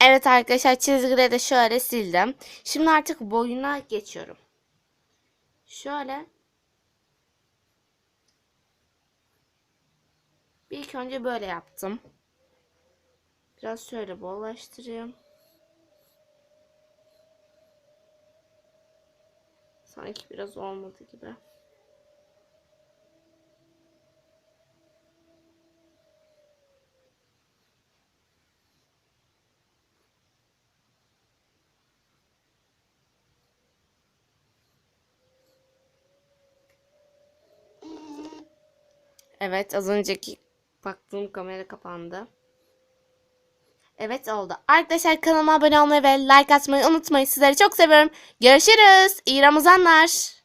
Evet arkadaşlar çizgileri de şöyle sildim. Şimdi artık boyuna geçiyorum. Şöyle. Bir ilk önce böyle yaptım. Biraz şöyle bollaştırayım. Sanki biraz olmadı gibi. Evet az önceki baktığım kamera kapandı. Evet oldu. Arkadaşlar kanalıma abone olmayı ve like atmayı unutmayın. Sizleri çok seviyorum. Görüşürüz. İyi Ramazanlar.